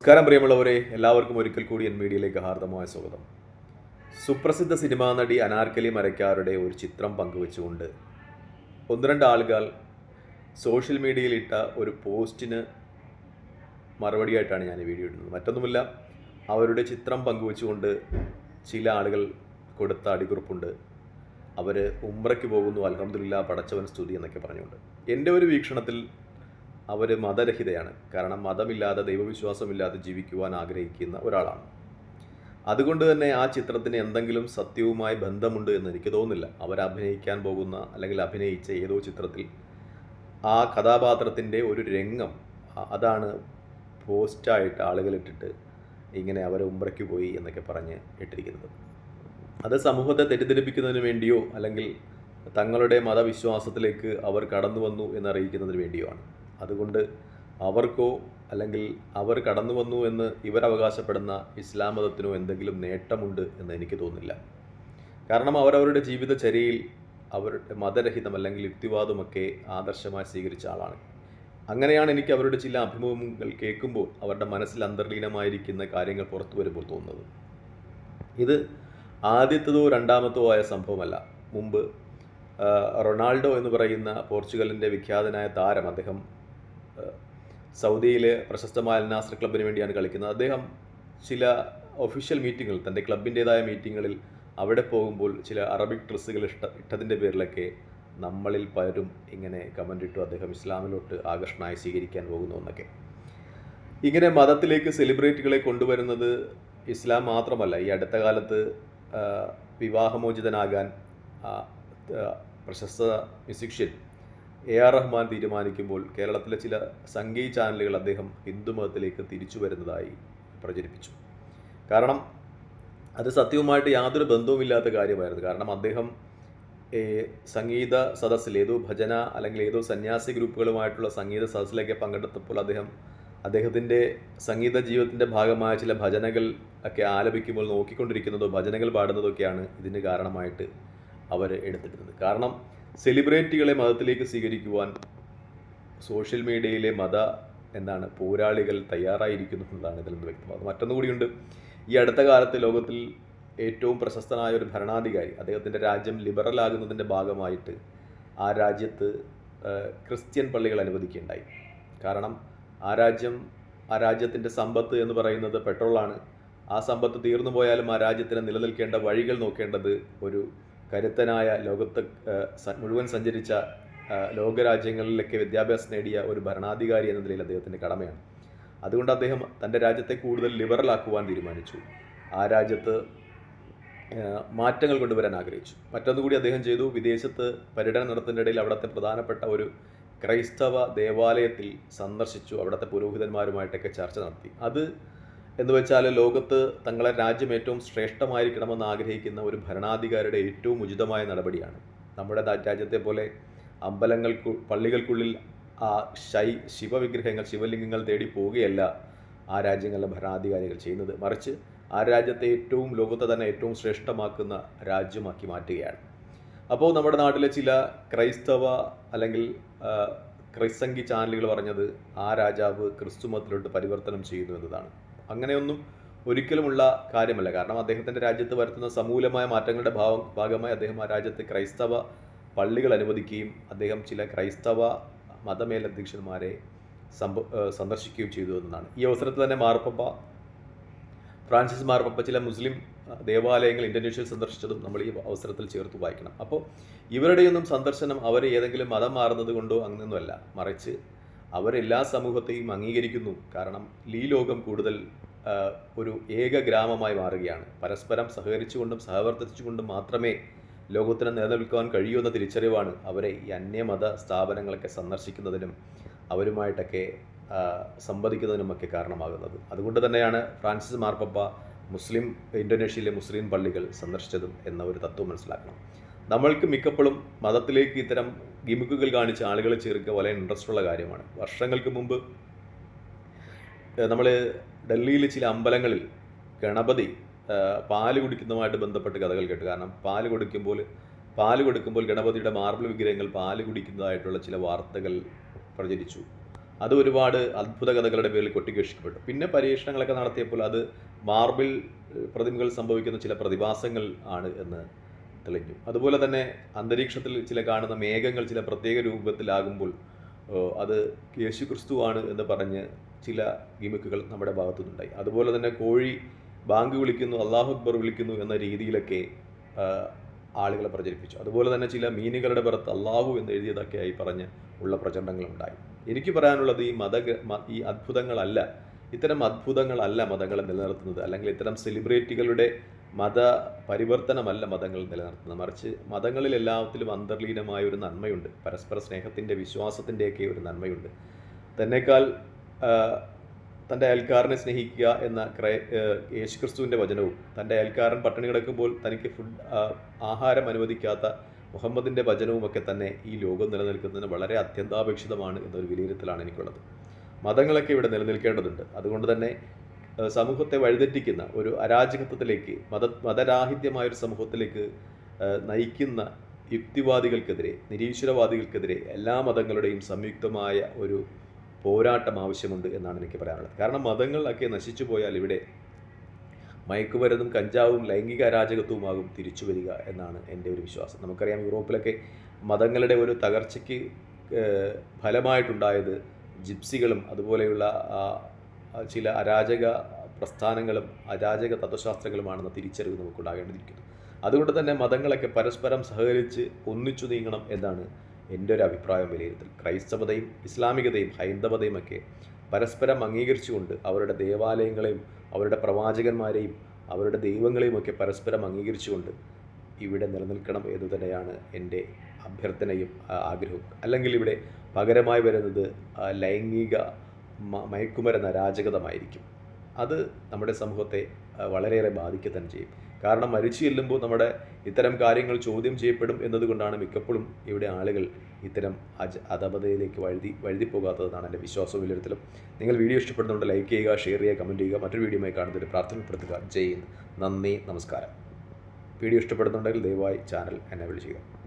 നമസ്കാരം പ്രിയമുള്ളവരെ. എല്ലാവർക്കും ഒരിക്കൽ കൂടി എൻ മീഡിയയിലേക്ക് ഹാർദമായ സ്വാഗതം. സുപ്രസിദ്ധ സിനിമാ നടി അനാർക്കലി മരക്കാരുടെ ഒരു ചിത്രം പങ്കുവെച്ചുകൊണ്ട് ഒന്ന് രണ്ട് ആളുകൾ സോഷ്യൽ മീഡിയയിൽ ഇട്ട ഒരു പോസ്റ്റിന് മറുപടിയായിട്ടാണ് ഞാൻ വീഡിയോ ഇടുന്നത്. മറ്റൊന്നുമില്ല അവരുടെ ചിത്രം പങ്കുവെച്ചുകൊണ്ട് ചില ആളുകൾ കൊടുത്ത അടികുറിപ്പുണ്ട് അവർ ഉമ്രയ്ക്ക് പോകുന്നു അലഹമ്മദില്ല പടച്ചവൻ സ്തുതി എന്നൊക്കെ പറഞ്ഞുകൊണ്ട്. എന്റെ ഒരു വീക്ഷണത്തിൽ അവർ മതരഹിതയാണ്. കാരണം മതമില്ലാതെ ദൈവവിശ്വാസമില്ലാതെ ജീവിക്കുവാൻ ആഗ്രഹിക്കുന്ന ഒരാളാണ്. അതുകൊണ്ട് തന്നെ ആ ചിത്രത്തിന് എന്തെങ്കിലും സത്യവുമായി ബന്ധമുണ്ട് എന്ന് എനിക്ക് തോന്നുന്നില്ല. അവർ അഭിനയിക്കാൻ പോകുന്ന അല്ലെങ്കിൽ അഭിനയിച്ച ഏതോ ചിത്രത്തിൽ ആ കഥാപാത്രത്തിന്റെ ഒരു രംഗം അതാണ് പോസ്റ്റായിട്ട് ആളുകൾ ഇട്ടിട്ട് ഇങ്ങനെ അവർ ഉംറയ്ക്ക് പോയി എന്നൊക്കെ പറഞ്ഞ് ഇട്ടിരിക്കുന്നത്. അത് സമൂഹത്തെ തെറ്റിദ്ധരിപ്പിക്കുന്നതിന് വേണ്ടിയോ അല്ലെങ്കിൽ തങ്ങളുടെ മതവിശ്വാസത്തിലേക്ക് അവർ കടന്നു വന്നു എന്നറിയിക്കുന്നതിന് വേണ്ടിയോ ആണ്. അതുകൊണ്ട് അവർക്കോ അല്ലെങ്കിൽ അവർ കടന്നു വന്നു എന്ന് ഇവരവകാശപ്പെടുന്ന ഇസ്ലാം മതത്തിനോ എന്തെങ്കിലും നേട്ടമുണ്ട് എന്ന് എനിക്ക് തോന്നുന്നില്ല കാരണം അവരവരുടെ ജീവിതചര്യയിൽ അവരുടെ മതരഹിതം അല്ലെങ്കിൽ യുക്തിവാദമൊക്കെ ആദർശമായി സ്വീകരിച്ച ആളാണ്. അങ്ങനെയാണ് എനിക്ക് അവരുടെ ചില അഭിമുഖങ്ങൾ കേൾക്കുമ്പോൾ അവരുടെ മനസ്സിൽ അന്തർലീനമായിരിക്കുന്ന കാര്യങ്ങൾ പുറത്തു വരുമ്പോൾ തോന്നുന്നത്. ഇത് ആദ്യത്തതോ രണ്ടാമത്തോ ആയ സംഭവമല്ല. മുമ്പ് റൊണാൾഡോ എന്ന് പറയുന്ന പോർച്ചുഗലിന്റെ വിഖ്യാതനായ താരം അദ്ദേഹം സൗദിയിലെ പ്രശസ്തമായ നാസർ ക്ലബിന് വേണ്ടിയാണ് കളിക്കുന്നത്. അദ്ദേഹം ചില ഒഫീഷ്യൽ മീറ്റിങ്ങുകൾ തന്റെ ക്ലബിന്റേതായ മീറ്റിങ്ങുകളിൽ അവിടെ പോകുമ്പോൾ ചില അറബിക് ഡ്രസ്സുകൾ ഇഷ്ട ഇട്ടതിന്റെ പേരിലൊക്കെ നമ്മളിൽ പലരും ഇങ്ങനെ കമന്റ് ഇട്ടു. അദ്ദേഹം ഇസ്ലാമിലോട്ട് ആകർഷണമായി സ്വീകരിക്കാൻ പോകുന്നു എന്നൊക്കെ. ഇങ്ങനെ മതത്തിലേക്ക് സെലിബ്രിറ്റികളെ കൊണ്ടുവരുന്നത് ഇസ്ലാം മാത്രമല്ല ഈ അടുത്ത കാലത്ത് വിവാഹമോചിതനാകാൻ പ്രശസ്ത മ്യൂസിഷ്യൻ എ ആർ റഹ്മാൻ തീരുമാനിക്കുമ്പോൾ കേരളത്തിലെ ചില സംഗീത ചാനലുകൾ അദ്ദേഹം ഹിന്ദുമതത്തിലേക്ക് തിരിച്ചു വരുന്നതായി പ്രചരിപ്പിച്ചു. കാരണം അത് സത്യവുമായിട്ട് യാതൊരു ബന്ധവുമില്ലാത്ത കാര്യമായിരുന്നു. കാരണം അദ്ദേഹം സംഗീത സദസ്സിൽ ഏതോ ഭജന അല്ലെങ്കിൽ ഏതോ സന്യാസി ഗ്രൂപ്പുകളുമായിട്ടുള്ള സംഗീത സദസ്സിലേക്ക് പങ്കെടുത്തപ്പോൾ അദ്ദേഹം അദ്ദേഹത്തിന്റെ സംഗീത ജീവിതത്തിന്റെ ഭാഗമായ ചില ഭജനകൾ ഒക്കെ ആലപിക്കുമ്പോൾ നോക്കിക്കൊണ്ടിരിക്കുന്നതോ ഭജനകൾ പാടുന്നതൊക്കെയാണ് ഇതിന് കാരണമായിട്ട് അവർ എടുത്തിരുന്നത് കാരണം സെലിബ്രിറ്റികളെ മതത്തിലേക്ക് സ്വീകരിക്കുവാൻ സോഷ്യൽ മീഡിയയിലെ മത എന്താണ് പോരാളികൾ തയ്യാറായിരിക്കുന്നു എന്നതാണ് ഇതിൽ നിന്ന് വ്യക്തമാകുന്നത്. മറ്റൊന്നു കൂടിയുണ്ട് ഈ അടുത്ത കാലത്ത് ലോകത്തിൽ ഏറ്റവും പ്രശസ്തനായ ഒരു ഭരണാധികാരി അദ്ദേഹത്തിന്റെ രാജ്യം ലിബറൽ ആകുന്നതിന്റെ ഭാഗമായിട്ട് ആ രാജ്യത്ത് ക്രിസ്ത്യൻ പള്ളികൾ അനുവദിക്കുകയുണ്ടായി. കാരണം ആ രാജ്യം ആ രാജ്യത്തിന്റെ സമ്പത്ത് എന്ന് പറയുന്നത് പെട്രോളാണ്. ആ സമ്പത്ത് തീർന്നു പോയാലും ആ രാജ്യത്തിന് നിലനിൽക്കേണ്ട വഴികൾ നോക്കേണ്ടത് ഒരു കരുത്തനായ ലോകത്ത് മുഴുവൻ സഞ്ചരിച്ച ലോകരാജ്യങ്ങളിലൊക്കെ വിദ്യാഭ്യാസം നേടിയ ഒരു ഭരണാധികാരി എന്ന നിലയിൽ അദ്ദേഹത്തിന്റെ കടമയാണ്. അതുകൊണ്ട് അദ്ദേഹം തന്റെ രാജ്യത്തെ കൂടുതൽ ലിബറൽ ആക്കുവാൻ തീരുമാനിച്ചു. ആ രാജ്യത്ത് മാറ്റങ്ങൾ കൊണ്ടുവരാൻ ആഗ്രഹിച്ചു. മറ്റൊന്നുകൂടി അദ്ദേഹം ചെയ്തു വിദേശത്ത് പര്യടനം ഇടയിൽ അവിടുത്തെ പ്രധാനപ്പെട്ട ഒരു ക്രൈസ്തവ ദേവാലയത്തിൽ സന്ദർശിച്ചു. അവിടുത്തെ പുരോഹിതന്മാരുമായിട്ടൊക്കെ ചർച്ച നടത്തി. അത് എന്ന് വെച്ചാൽ ലോകത്ത് തങ്ങളെ രാജ്യം ഏറ്റവും ശ്രേഷ്ഠമായിരിക്കണമെന്ന് ആഗ്രഹിക്കുന്ന ഒരു ഭരണാധികാരിയുടെ ഏറ്റവും ഉചിതമായ നടപടിയാണ്. നമ്മുടെ രാജ്യത്തെ പോലെ അമ്പലങ്ങൾക്ക് പള്ളികൾക്കുള്ളിൽ ആ ശൈ ശിവവിഗ്രഹങ്ങൾ ശിവലിംഗങ്ങൾ തേടി പോവുകയല്ല ആ രാജ്യങ്ങളിലെ ഭരണാധികാരികൾ ചെയ്യുന്നത്. മറിച്ച് ആ രാജ്യത്തെ ഏറ്റവും ലോകത്തെ തന്നെ ഏറ്റവും ശ്രേഷ്ഠമാക്കുന്ന രാജ്യമാക്കി മാറ്റുകയാണ്. അപ്പോൾ നമ്മുടെ നാട്ടിലെ ചില ക്രൈസ്തവ അല്ലെങ്കിൽ ക്രൈസംഗി ചാനലുകൾ പറഞ്ഞത് ആ രാജാവ് ക്രിസ്തുമത്തിലോട്ട് പരിവർത്തനം ചെയ്യുന്നു എന്നതാണ്. അങ്ങനെയൊന്നും ഒരിക്കലുമുള്ള കാര്യമല്ല. കാരണം അദ്ദേഹത്തിന്റെ രാജ്യത്ത് വരുത്തുന്ന സമൂലമായ മാറ്റങ്ങളുടെ ഭാവം ഭാഗമായി അദ്ദേഹം ആ രാജ്യത്ത് ക്രൈസ്തവ പള്ളികൾ അനുവദിക്കുകയും അദ്ദേഹം ചില ക്രൈസ്തവ മതമേലധ്യക്ഷന്മാരെ സംഭ സന്ദർശിക്കുകയും ചെയ്തു എന്നതാണ്. ഈ അവസരത്തിൽ തന്നെ മാർപ്പപ്പ ഫ്രാൻസിസ് മാർപ്പപ്പ ചില മുസ്ലിം ദേവാലയങ്ങൾ ഇന്തോനേഷ്യയിൽ സന്ദർശിച്ചതും നമ്മൾ ഈ അവസരത്തിൽ ചേർത്ത് വായിക്കണം. അപ്പോൾ ഇവരുടെയൊന്നും സന്ദർശനം അവർ ഏതെങ്കിലും മതം മാറുന്നത് കൊണ്ടോ അങ്ങനെയൊന്നുമല്ല. മറിച്ച് അവരെല്ലാ സമൂഹത്തെയും അംഗീകരിക്കുന്നു. കാരണം ഈ ലോകം കൂടുതൽ ഒരു ഏക ഗ്രാമമായി മാറുകയാണ്. പരസ്പരം സഹകരിച്ചുകൊണ്ടും സഹവർത്തിച്ചുകൊണ്ടും മാത്രമേ ലോകത്തിന് നിലനിൽക്കുവാൻ കഴിയൂ എന്ന തിരിച്ചറിവാണ് അവരെ ഈ അന്യമത സ്ഥാപനങ്ങളൊക്കെ സന്ദർശിക്കുന്നതിനും അവരുമായിട്ടൊക്കെ സംവദിക്കുന്നതിനുമൊക്കെ കാരണമാകുന്നത്. അതുകൊണ്ട് തന്നെയാണ് ഫ്രാൻസിസ് മാർപ്പപ്പ മുസ്ലിം ഇന്തോനേഷ്യയിലെ മുസ്ലിം പള്ളികൾ സന്ദർശിച്ചതും എന്ന ഒരു തത്വം മനസ്സിലാക്കണം. നമ്മൾക്ക് മിക്കപ്പോഴും മതത്തിലേക്ക് ഇത്തരം ഗിമിക്കുകൾ കാണിച്ച് ആളുകളെ ചേർക്കുക വളരെ ഇൻട്രസ്റ്റ് ഉള്ള കാര്യമാണ്. വർഷങ്ങൾക്ക് മുമ്പ് നമ്മൾ ഡൽഹിയിൽ ചില അമ്പലങ്ങളിൽ ഗണപതി പാൽ കുടിക്കുന്നതുമായിട്ട് ബന്ധപ്പെട്ട് കഥകൾ കേട്ടു. കാരണം പാൽ കൊടുക്കുമ്പോൾ പാൽ കൊടുക്കുമ്പോൾ ഗണപതിയുടെ മാർബിൾ വിഗ്രഹങ്ങൾ പാൽ കുടിക്കുന്നതായിട്ടുള്ള ചില വാർത്തകൾ പ്രചരിച്ചു. അത് ഒരുപാട് അത്ഭുത കഥകളുടെ പേരിൽ കൊട്ടിഘോഷിക്കപ്പെട്ടു പിന്നെ പരീക്ഷണങ്ങളൊക്കെ നടത്തിയപ്പോൾ അത് മാർബിൾ പ്രതിമകൾ സംഭവിക്കുന്ന ചില പ്രതിഭാസങ്ങൾ ആണ് എന്ന് തെളിഞ്ഞു. അതുപോലെ തന്നെ അന്തരീക്ഷത്തിൽ ചില കാണുന്ന മേഘങ്ങൾ ചില പ്രത്യേക രൂപത്തിലാകുമ്പോൾ അത് യേശു ക്രിസ്തു ആണ് എന്ന് പറഞ്ഞ് ചില ഗിമിക്കുകൾ നമ്മുടെ ഭാഗത്തുനിന്നുണ്ടായി. അതുപോലെ തന്നെ കോഴി ബാങ്ക് വിളിക്കുന്നു അള്ളാഹു അക്ബർ വിളിക്കുന്നു എന്ന രീതിയിലൊക്കെ ആളുകളെ പ്രചരിപ്പിച്ചു. അതുപോലെ തന്നെ ചില മീനുകളുടെ പുറത്ത് അള്ളാഹു എന്ന് എഴുതിയതൊക്കെയായി പറഞ്ഞ് ഉള്ള പ്രചരണങ്ങളുണ്ടായി. എനിക്ക് പറയാനുള്ളത് ഈ മത ഈ അത്ഭുതങ്ങളല്ല ഇത്തരം അത്ഭുതങ്ങളല്ല മതങ്ങളെ നിലനിർത്തുന്നത്. അല്ലെങ്കിൽ ഇത്തരം സെലിബ്രിറ്റികളുടെ മത പരിവർത്തനമല്ല മതങ്ങൾ നിലനിർത്തുന്നത്. മറിച്ച് മതങ്ങളിൽ എല്ലാത്തിലും അന്തർലീനമായ ഒരു നന്മയുണ്ട്. പരസ്പര സ്നേഹത്തിന്റെ വിശ്വാസത്തിന്റെയൊക്കെ ഒരു നന്മയുണ്ട്. തന്നെക്കാൾ തന്റെ അയൽക്കാരനെ സ്നേഹിക്കുക എന്ന ക്രൈ യേശുക്രിസ്തുവിന്റെ വചനവും തന്റെ അയൽക്കാരൻ പട്ടിണി കിടക്കുമ്പോൾ തനിക്ക് ഫുഡ് ആഹാരം അനുവദിക്കാത്ത മുഹമ്മദിന്റെ വചനവും ഒക്കെ തന്നെ ഈ ലോകം നിലനിൽക്കുന്നതിന് വളരെ അത്യന്താപേക്ഷിതമാണ് എന്നൊരു വിലയിരുത്തലാണ് എനിക്കുള്ളത്. മതങ്ങളൊക്കെ ഇവിടെ നിലനിൽക്കേണ്ടതുണ്ട്. അതുകൊണ്ട് തന്നെ സമൂഹത്തെ വഴിതെറ്റിക്കുന്ന ഒരു അരാജകത്വത്തിലേക്ക് മത മതരാഹിത്യമായ ഒരു സമൂഹത്തിലേക്ക് നയിക്കുന്ന യുക്തിവാദികൾക്കെതിരെ നിരീശ്വരവാദികൾക്കെതിരെ എല്ലാ മതങ്ങളുടെയും സംയുക്തമായ ഒരു പോരാട്ടം ആവശ്യമുണ്ട് എന്നാണ് എനിക്ക് പറയാനുള്ളത്. കാരണം മതങ്ങളൊക്കെ നശിച്ചു പോയാൽ ഇവിടെ മയക്കുമരുന്നും കഞ്ചാവും ലൈംഗിക അരാജകത്വവുമാകും തിരിച്ചു വരിക എന്നാണ് എന്റെ ഒരു വിശ്വാസം. നമുക്കറിയാം യൂറോപ്പിലൊക്കെ മതങ്ങളുടെ ഒരു തകർച്ചയ്ക്ക് ഫലമായിട്ടുണ്ടായത് ജിപ്സികളും അതുപോലെയുള്ള ചില അരാജക പ്രസ്ഥാനങ്ങളും അരാജക തത്വശാസ്ത്രങ്ങളുമാണെന്ന തിരിച്ചറിവ് നമുക്കുണ്ടാകേണ്ടിയിരിക്കുന്നു. അതുകൊണ്ട് തന്നെ മതങ്ങളൊക്കെ പരസ്പരം സഹകരിച്ച് ഒന്നിച്ചു നീങ്ങണം എന്നാണ് എന്റെ ഒരു അഭിപ്രായം വിലയിരുത്തൽ. ക്രൈസ്തവതയും ഇസ്ലാമികതയും ഹൈന്ദവതയും ഒക്കെ പരസ്പരം അംഗീകരിച്ചുകൊണ്ട് അവരുടെ ദേവാലയങ്ങളെയും അവരുടെ പ്രവാചകന്മാരെയും അവരുടെ ദൈവങ്ങളെയും ഒക്കെ പരസ്പരം അംഗീകരിച്ചുകൊണ്ട് ഇവിടെ നിലനിൽക്കണം എന്ന് തന്നെയാണ് എന്റെ അഭ്യർത്ഥനയും ആഗ്രഹവും. അല്ലെങ്കിൽ ഇവിടെ പകരമായി വരുന്നത് ലൈംഗിക മയക്കുമരുന്ന് അരാജകതമായിരിക്കും. അത് നമ്മുടെ സമൂഹത്തെ വളരെയേറെ ബാധിക്കുക തന്നെ ചെയ്യും. കാരണം മരിച്ചു ചെല്ലുമ്പോൾ നമ്മുടെ ഇത്തരം കാര്യങ്ങൾ ചോദ്യം ചെയ്യപ്പെടും എന്നതുകൊണ്ടാണ് മിക്കപ്പോഴും ഇവിടെ ആളുകൾ ഇത്തരം അജ അധപതയിലേക്ക് വഴുതി വഴുതി പോകാത്തതാണ് എന്റെ വിശ്വാസവും വിലയിരുത്തലും. നിങ്ങൾ വീഡിയോ ഇഷ്ടപ്പെടുന്നുണ്ട് ലൈക്ക് ചെയ്യുക ഷെയർ ചെയ്യുക കമന്റ് ചെയ്യുക. മറ്റൊരു വീഡിയോയുമായി കാണുന്നതിന് പ്രാർത്ഥനപ്പെടുത്തുക. ജയ് നന്ദി നമസ്കാരം. വീഡിയോ ഇഷ്ടപ്പെടുന്നുണ്ടെങ്കിൽ ദയവായി ചാനൽ എന്നെ വിളിച്ചുക